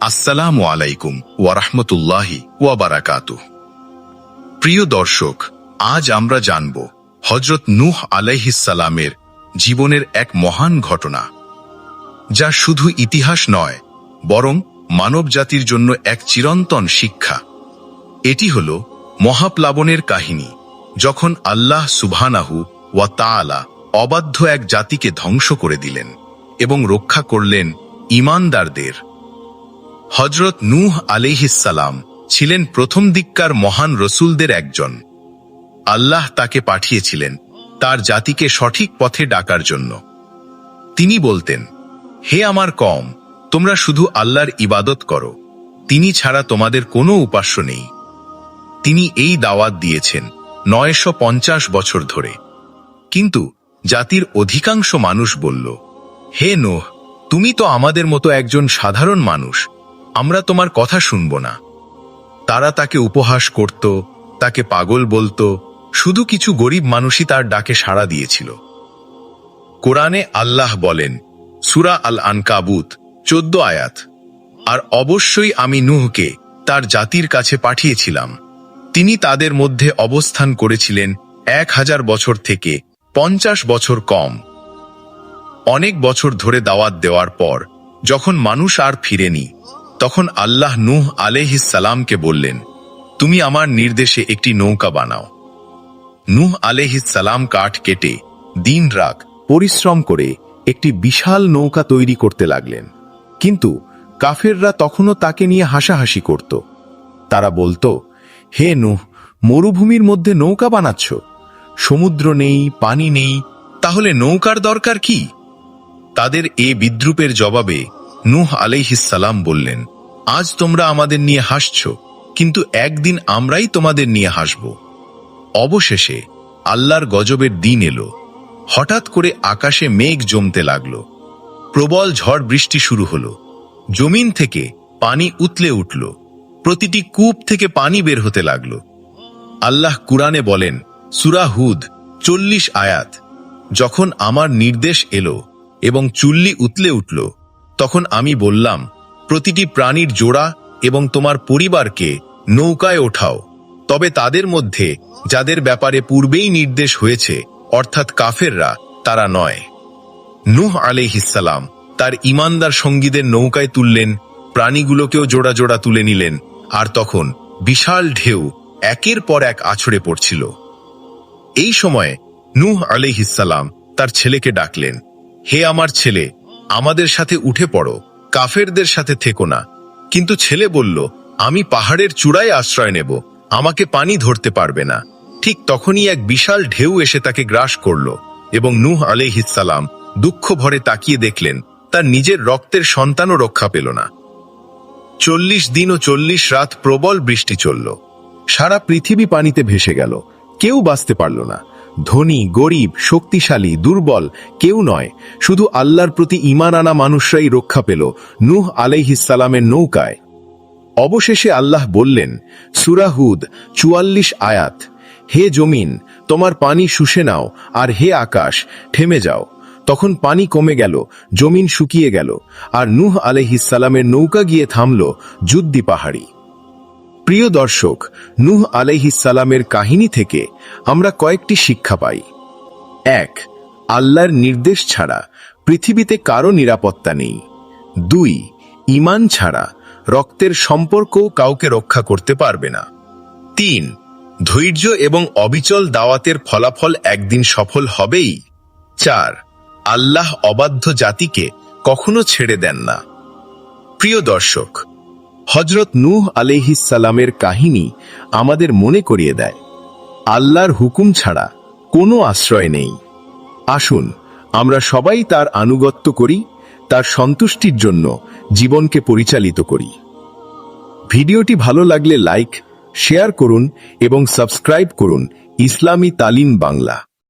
আসসালামু আলাইকুম ওয়ারহমতুল্লাহি ওয়াবারাকাতু প্রিয় দর্শক, আজ আমরা জানব হজরত নূহ আলাইহিসালামের জীবনের এক মহান ঘটনা, যা শুধু ইতিহাস নয়, বরং মানবজাতির জন্য এক চিরন্তন শিক্ষা। এটি হল মহাপ্লাবনের কাহিনী, যখন আল্লাহ সুবহানাহু ওয়া তাআলা অবাধ্য এক জাতিকে ধ্বংস করে দিলেন এবং রক্ষা করলেন ইমানদারদের। হজরত নূহ আলিহিসাল্লাম ছিলেন প্রথম দিককার মহান রসুলদের একজন। আল্লাহ তাকে পাঠিয়েছিলেন তার জাতিকে সঠিক পথে ডাকার জন্য। তিনি বলতেন, হে আমার কম তোমরা শুধু আল্লাহর ইবাদত করো, তিনি ছাড়া তোমাদের কোনো উপাস্য নেই। তিনি এই দাওয়াত দিয়েছেন নয়শো পঞ্চাশ বছর ধরে। কিন্তু জাতির অধিকাংশ মানুষ বলল, হে নোহ, তুমি তো আমাদের মতো একজন সাধারণ মানুষ আমরা তোমার কথা শুনব না। তারা তাকে উপহাস করত, তাকে পাগল বলতো, শুধু কিছু গরিব মানুষই তার ডাকে সাড়া দিয়েছিল। কোরআনে আল্লাহ বলেন, সুরা আল আনকাবুত চোদ্দ আয়াত, আর অবশ্যই আমি নুহকে তার জাতির কাছে পাঠিয়েছিলাম। তিনি তাদের মধ্যে অবস্থান করেছিলেন এক হাজার বছর থেকে পঞ্চাশ বছর কম। অনেক বছর ধরে দাওয়াত দেওয়ার পর, যখন মানুষ আর ফিরেনি তখন আল্লাহ নূহ সালামকে বললেন, তুমি আমার নির্দেশে একটি নৌকা বানাও। নূহ সালাম কাঠ কেটে, দিন রাত পরিশ্রম করে একটি বিশাল নৌকা তৈরি করতে লাগলেন। কিন্তু কাফেররা তখনও তাকে নিয়ে হাসাহাসি করত। তারা বলতো, হে নুহ, মরুভূমির মধ্যে নৌকা বানাচ্ছ? সমুদ্র নেই, পানি নেই, তাহলে নৌকার দরকার কি? তাদের এ বিদ্রুপের জবাবে নূহ আলাইহিসালাম বললেন, আজ তোমরা আমাদের নিয়ে হাসছ, কিন্তু একদিন আমরাই তোমাদের নিয়ে হাসব। অবশেষে আল্লাহর গজবের দিন এলো। হঠাৎ করে আকাশে মেঘ জমতে লাগল। প্রবল ঝড় বৃষ্টি শুরু হলো। জমিন থেকে পানি উতলে উঠল। প্রতিটি কূপ থেকে পানি বের হতে লাগল। আল্লাহ কুরআনে বলেন সুরাহুদ চল্লিশ আয়াত। যখন আমার নির্দেশ এলো এবং চুল্লি উতলে উঠল তখন আমি বললাম, প্রতিটি প্রাণীর জোড়া এবং তোমার পরিবারকে নৌকায় ওঠাও। তবে তাদের মধ্যে যাদের ব্যাপারে পূর্বেই নির্দেশ হয়েছে, অর্থাৎ কাফেররা, তারা নয়। নূহ আলিহিসাল্লাম তার ইমানদার সঙ্গীদের নৌকায় তুললেন, প্রাণীগুলোকেও জোড়া জোড়া তুলে নিলেন, আর তখন বিশাল ঢেউ একের পর এক আছড়ে পড়ছিল। এই সময়ে নূহ আলিহিসাল্লাম তার ছেলেকে ডাকলেন, হে আমার ছেলে আমাদের সাথে উঠে পড়ো, কাফেরদের সাথে থেকো না। কিন্তু ছেলে বলল, আমি পাহাড়ের চূড়ায় আশ্রয় নেব, আমাকে পানি ধরতে পারবে না। ঠিক তখনই এক বিশাল ঢেউ এসে তাকে গ্রাস করল এবং নূহ আলিহিসাল্লাম দুঃখ ভরে তাকিয়ে দেখলেন, তার নিজের রক্তের সন্তানও রক্ষা পেল না। চল্লিশ দিন ও চল্লিশ রাত প্রবল বৃষ্টি চলল। সারা পৃথিবী পানিতে ভেসে গেল, কেউ বাঁচতে পারল না। ধনী, গরিব, শক্তিশালী, দুর্বল কেউ নয়। শুধু আল্লাহর প্রতি ইমান আনা মানুষরাই রক্ষা পেল নূহ আলাইহিসালামের নৌকায়। অবশেষে আল্লাহ বললেন সুরাহুদ চুয়াল্লিশ আয়াত। হে জমিন, তোমার পানি শুষে নাও, আর হে আকাশ, থেমে যাও। তখন পানি কমে গেল, জমিন শুকিয়ে গেল, আর নুহ আলহিসালামের নৌকা গিয়ে থামল যুদ্ধি পাহাড়ি। প্রিয় দর্শক, নূহ আলাইহিসালামের কাহিনী থেকে আমরা কয়েকটি শিক্ষা পাই। এক, আল্লাহর নির্দেশ ছাড়া পৃথিবীতে কারও নিরাপত্তা নেই। দুই ইমান ছাড়া রক্তের সম্পর্কও কাউকে রক্ষা করতে পারবে না। তিন, ধৈর্য এবং অবিচল দাওয়াতের ফলাফল একদিন সফল হবেই। চার, আল্লাহ অবাধ্য জাতিকে কখনো ছেড়ে দেন না। প্রিয় দর্শক হজরত নূহ আলিহিসালামের কাহিনী আমাদের মনে করিয়ে দেয়। আল্লাহর হুকুম ছাড়া কোনো আশ্রয় নেই। আসুন, আমরা সবাই তার আনুগত্য করি, তার সন্তুষ্টির জন্য জীবনকে পরিচালিত করি। ভিডিওটি ভালো লাগলে লাইক, শেয়ার করুন এবং সাবস্ক্রাইব করুন ইসলামী তালিম বাংলা।